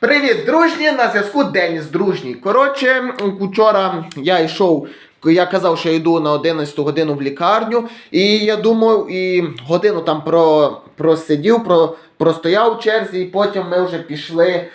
Привіт, дружні! На зв'язку Деніс Дружній. Коротше, вчора я йшов. Я казав, що йду на 11 годину в лікарню, і я думав, і годину там про, просидів, про, простояв в черзі, і потім ми вже пішли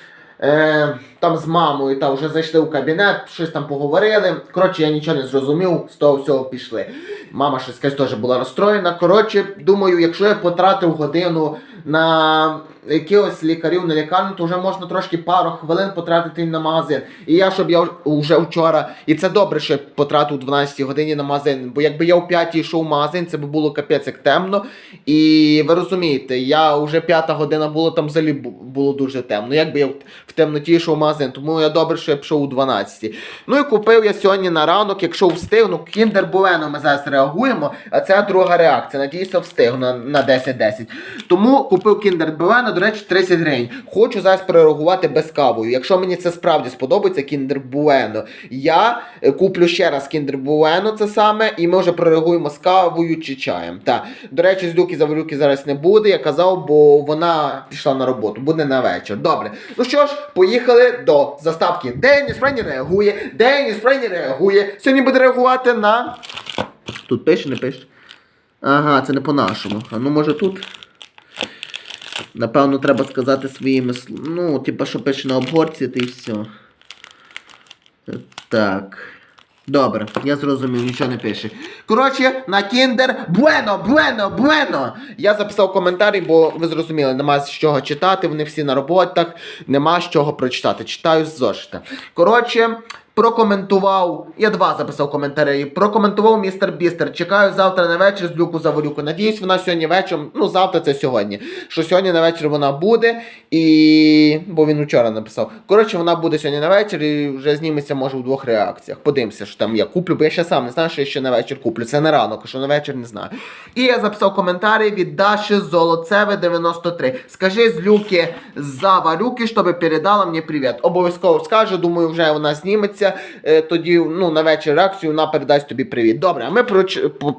е, там з мамою, та вже зайшли в кабінет, щось там поговорили. Коротше, я нічого не зрозумів, з того всього пішли. Мама щось теж була розстроєна. Коротше, думаю, якщо я потратив годину на якихось лікарів на лікарню, то вже можна трошки пару хвилин потратити на магазин. І я, щоб я вже вчора, і це добре, що я потратив 12 годині на магазин, бо якби я о 5 йшов в магазин, це би було капець як темно. І ви розумієте, я вже п'ята година було там взагалі було дуже темно. Якби я в- темноті йшов в магазин, тому я добре, що я пішов у 12. Ну і купив я сьогодні на ранок, якщо встигну, кіндер Буено ми зараз реагуємо, а це друга реакція. Надіюся, встигну на, на 10-10. Тому купив кіндер Буено, до речі, 30 гривень. Хочу зараз перереагувати без кавою. Якщо мені це справді сподобається, кіндер Буено, я е, куплю ще раз кіндер Буено, це саме, і ми вже прореагуємо з кавою чи чаєм. Так. До речі, злюки заварюки зараз не буде, я казав, бо вона пішла на роботу, буде на вечір. Добре. Ну що ж, поїхали до заставки. Деніс Френі реагує, Деніс Френі реагує. Сьогодні буде реагувати на. Тут пише, не пише. Ага, це не по-нашому. А ну може тут. Напевно, треба сказати своїми сл- Ну, типа, що пише на обгорці, та й все. Так. Добре, я зрозумів, нічого не пише. Коротше, на Кіндер Буено, Буено, Буено. Я записав коментарі, бо ви зрозуміли, нема з чого читати, вони всі на роботах, нема з чого прочитати. Читаю з зошита. Коротше, прокоментував. Я два записав коментарі. Прокоментував містер Бістер. Чекаю завтра на вечір з Люку Заворюку. Надіюсь, вона сьогодні вечором. Ну, завтра це сьогодні. Що сьогодні на вечір вона буде. І. Бо він вчора написав. Коротше, вона буде сьогодні на вечір і вже зніметься, може, у двох реакціях. Подивимося, що там я куплю, бо я ще сам не знаю, що я ще на вечір куплю. Це не ранок, а що на вечір не знаю. І я записав коментарі від Даші Золоцеве 93. Скажи з Люки Заварюки, щоб передала мені привіт. Обов'язково скажу, думаю, вже вона зніметься. Е, тоді ну, на вечір реакцію вона передасть тобі привіт. Добре, а ми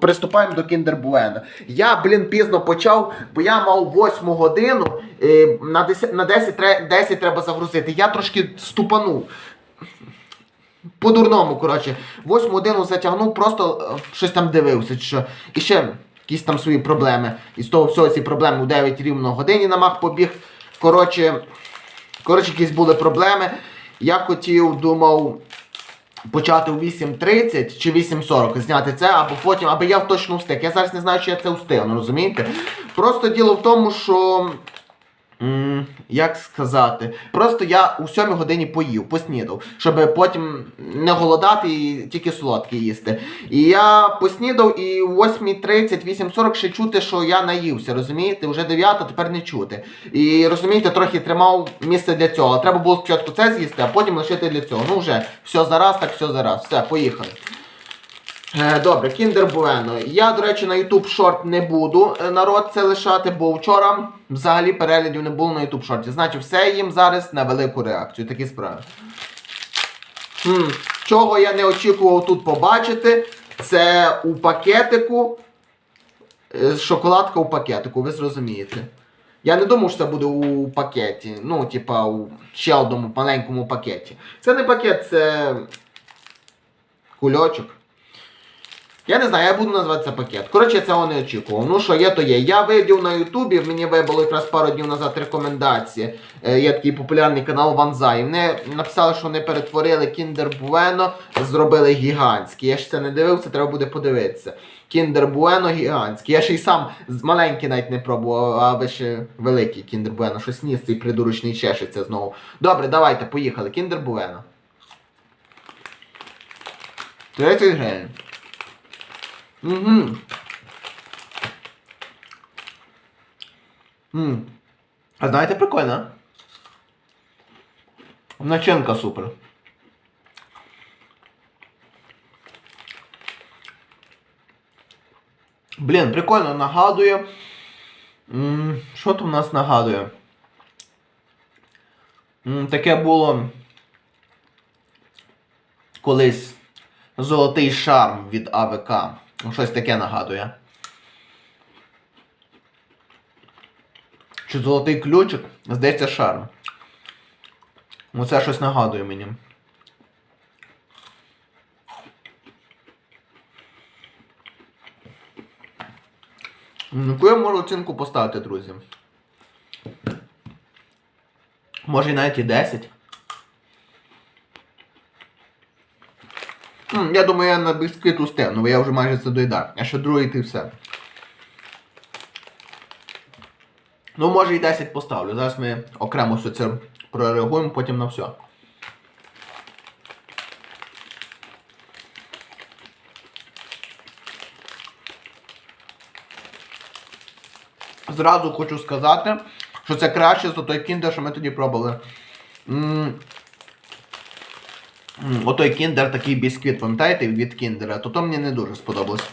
приступаємо до Kinder. Я, блін, пізно почав, бо я мав 8 годину, е, на 10, на 10, 10 треба загрузити. Я трошки ступанув. По-дурному, коротше. Восьму годину затягнув, просто е, щось там дивився. Що. І ще якісь там свої проблеми. І з того всього ці проблеми у 9 рівно годині на мах побіг. Коротше, коротше, якісь були проблеми. Я хотів, думав, почати у 8.30 чи 8.40 зняти це, або потім, аби я точно встиг. Я зараз не знаю, чи я це встигну, розумієте? Просто діло в тому, що. Як сказати? Просто я у 7 годині поїв, поснідав, щоб потім не голодати і тільки солодке їсти. І я поснідав і о 8.30, 8.40 ще чути, що я наївся, розумієте? Вже 9, тепер не чути. І розумієте, трохи тримав місце для цього. Треба було спочатку це з'їсти, а потім лишити для цього. Ну вже, все зараз, так все зараз. Все, поїхали. Е, Добре, Kinder Bueno. Я, до речі, на YouTube Short не буду е, народ це лишати, бо вчора взагалі переглядів не було на YouTube Short. Значить, все їм зараз на велику реакцію. Такі справи. Хм, чого я не очікував тут побачити, це у пакетику. е, Шоколадка у пакетику, ви зрозумієте. Я не думав, що це буде у пакеті. Ну, типа, у ще одному маленькому пакеті. Це не пакет, це кульочок. Я не знаю, я буду називати це пакет. Коротше, я цього не очікував. Ну що є, то є. Я видів на Ютубі, мені вибило якраз пару днів назад рекомендації. Е, є такий популярний канал Ванзай. Вони написали, що вони перетворили Kinder Bueno, зробили гігантський. Я ж це не дивився, треба буде подивитися. Kinder Bueno гігантський. Я ще й сам з- маленький навіть не пробував, а ви ще великий Kinder Bueno. Щось ніс цей придурочний чешеться знову. Добре, давайте, поїхали. Kinder Bueno. 30 гривень. Угу. М. А знаєте, прикольно. Начинка супер. Блін, прикольно нагадує. Що там у нас нагадує? Таке було колись золотий шарм від АВК. Щось таке нагадує. Чи золотий ключик? Здається, шарм. Ну це щось нагадує мені. Ну, Яку я можу оцінку поставити, друзі? Може і навіть і 10. Я думаю, я на бісквіт устигну, бо я вже майже це доїдав. А ще другий ти все. Ну, може і 10 поставлю. Зараз ми окремо все це прореагуємо, потім на все. Зразу хочу сказати, що це краще за той кіндер, що ми тоді пробували. Отой кіндер, такий бісквіт, пам'ятаєте, від кіндера, то то мені не дуже сподобалось.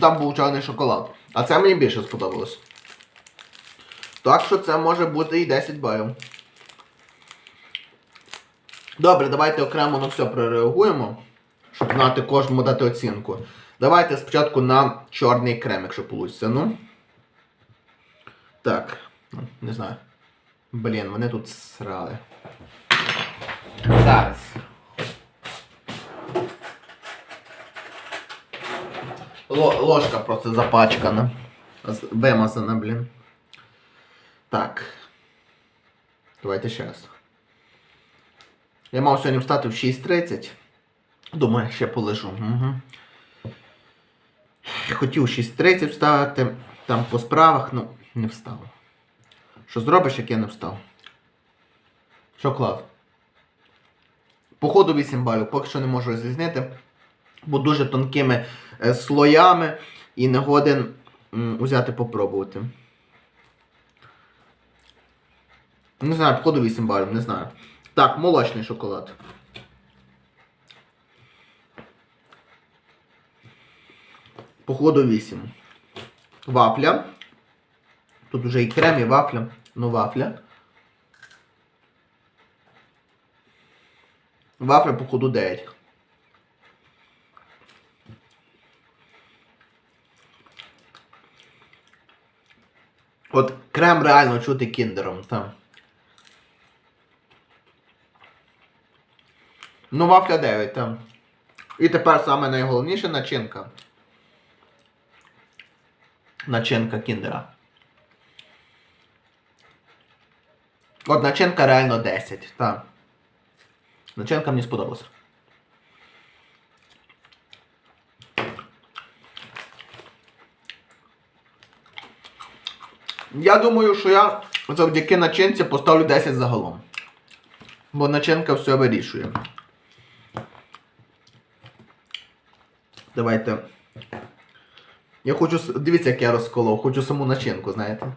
Там був чорний шоколад. А це мені більше сподобалось. Так що це може бути і 10 балів. Добре, давайте окремо на все прореагуємо, щоб знати кожному дати оцінку. Давайте спочатку на чорний крем, якщо вийде. Ну. Так. Ну, Не знаю. Блін, вони тут срали. Зараз. Ложка просто запачкана. Вимазана, блін. Так. Давайте ще раз. Я мав сьогодні встати в 6.30. Думаю, ще полежу. Угу. Хотів 6.30 встати, там по справах, ну, не встав. Що зробиш, як я не встав? Шоколад. Походу 8 балів, поки що не можу розрізнити. Бо дуже тонкими е, слоями і не годен узяти попробувати. Не знаю, 8 балів, не знаю. Так, молочний шоколад. Походу 8. Вафля. Тут уже і крем, і вафля. Ну, вафля. Вафля, походу, 9. От крем реально чути кіндером, там. Ну, вафля 9, там. І тепер саме найголовніше начинка. Начинка кіндера. От начинка реально 10, так. Начинка мені сподобалася. Я думаю, що я завдяки начинці поставлю 10 загалом. Бо начинка все вирішує. Давайте. Я хочу. Дивіться, як я розколов. Хочу саму начинку, знаєте.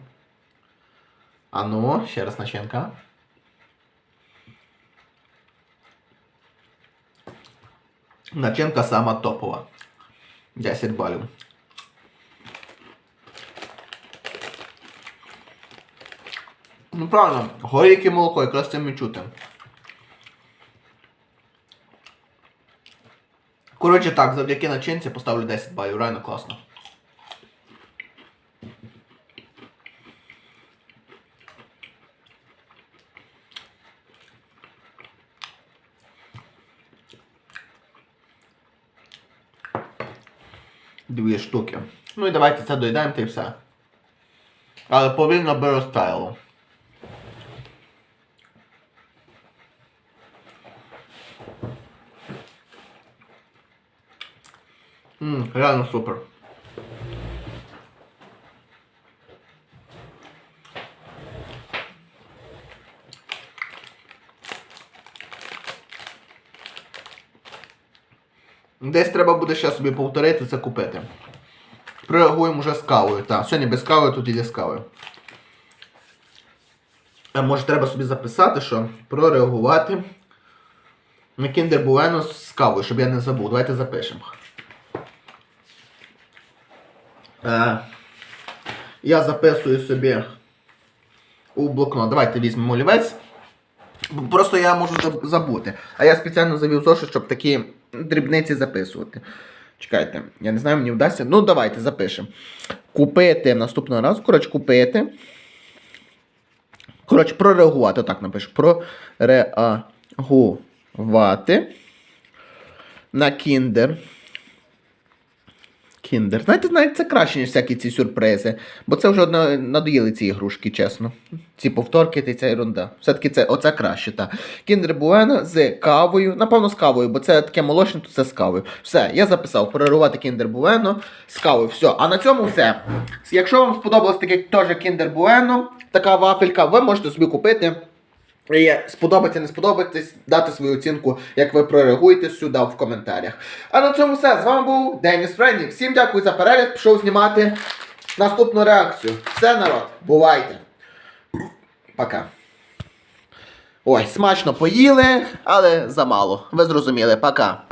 А ну, ще раз начинка. Начинка сама топова. 10 балів. Ну правильно, горіки молоко, якраз це ми чути. Коротше так, завдяки начинці поставлю 10 балів, реально класно. Дві штуки. Ну і давайте це доїдаємо та й все. Але повільно би розтаяло. Ммм, реально супер. Десь треба буде ще собі повторити це купити. Реагуємо вже з кавою. Так, сьогодні без кави, тут іде з кавою. А може треба собі записати, що прореагувати на Kinder Bueno з кавою, щоб я не забув. Давайте запишемо. Е, я записую собі у блокнот. Давайте візьмемо олівець. Просто я можу забути. А я спеціально завів зошит, щоб такі дрібниці записувати. Чекайте, я не знаю, мені вдасться. Ну, давайте запишемо. Купити наступного разу. Коротше, купити. Коротше, прореагувати. Отак напишу. реагувати на кіндер. Кіндер. Знаєте, навіть це краще, ніж всякі ці сюрпризи. Бо це вже одно, надоїли ці ігрушки, чесно. Ці повторки та ця ерунда. Все-таки це оце краще, так. Кіндер Буено з кавою. Напевно, з кавою, бо це таке молочне, то це з кавою. Все, я записав перервати Кіндер Буено з кавою. Все. А на цьому все. Якщо вам сподобалось таке теж Кіндер Буено, така вафелька, ви можете собі купити. І сподобається, не сподобається, дати свою оцінку, як ви прореагуєте сюди в коментарях. А на цьому все. З вами був Деніс Френні. Всім дякую за перегляд. Пішов знімати наступну реакцію. Все, народ, бувайте. Пока. Ой, смачно поїли, але замало. Ви зрозуміли, пока.